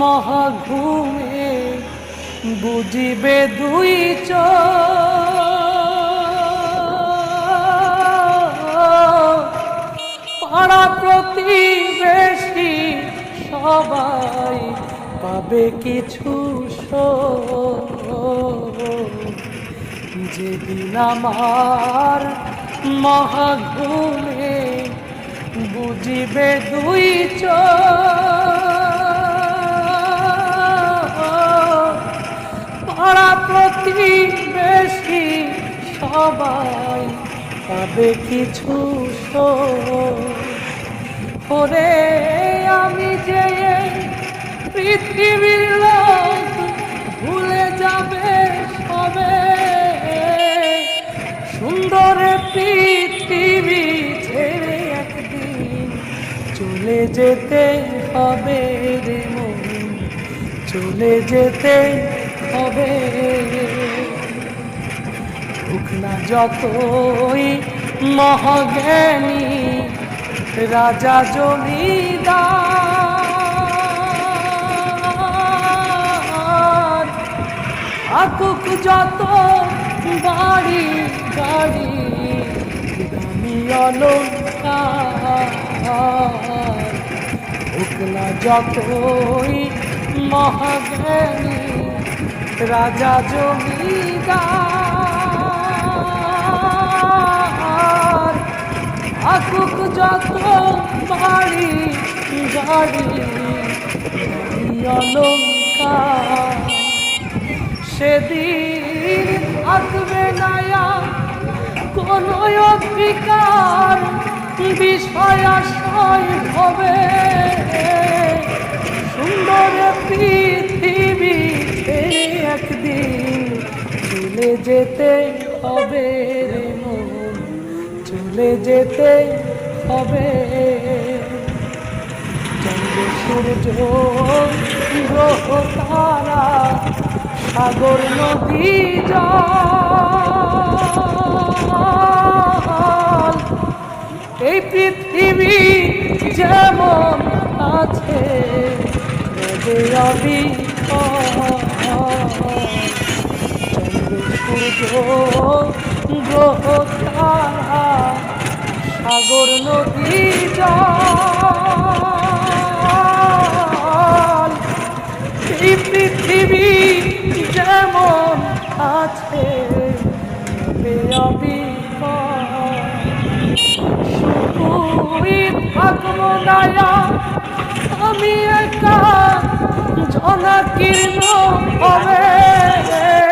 মহাঘুমে বুঝিবে দুই পাড়া প্রতিবেশী সবাই পাবে কিছু। যেদিন আমার মহাঘুমে বুঝিবে দুই প্রতিবেশী সবাই পাবে কিছু শোক। ওরে আমি যে পৃথিবীর লোক, ভুলে যাবে সবে সুন্দর পৃথিবী ছেড়ে একদিন চলে যেতে হবে রে চলে যেতে হবে। দুঃখ না যতই মহাজ্ঞানী, রাজা জমিদার। আকুক যত বাড়ি গাড়ি দামি অলঙ্কার। দুঃখ না যতই মহাজ্ঞানী রাজা জমিদার আকুক যত বাড়ি গাড়ি অলঙ্কার সেদিন থাকবে নায়া কোন অধিকার বিষয়াশয় হবে। সুন্দর পৃথিবী একদিন চলে যেতে হবে রে মন, চলে যেতে হবে। চন্দ্র, সূর্য, গ্রহ, তারা, সাগর, নদী এই পৃথিবী যেমন রবে গ্রহ তারা সাগর নদী এই পৃথিবী যেমন আছে রবে থাকব না আমি একা জনাকীর্ণ হবে।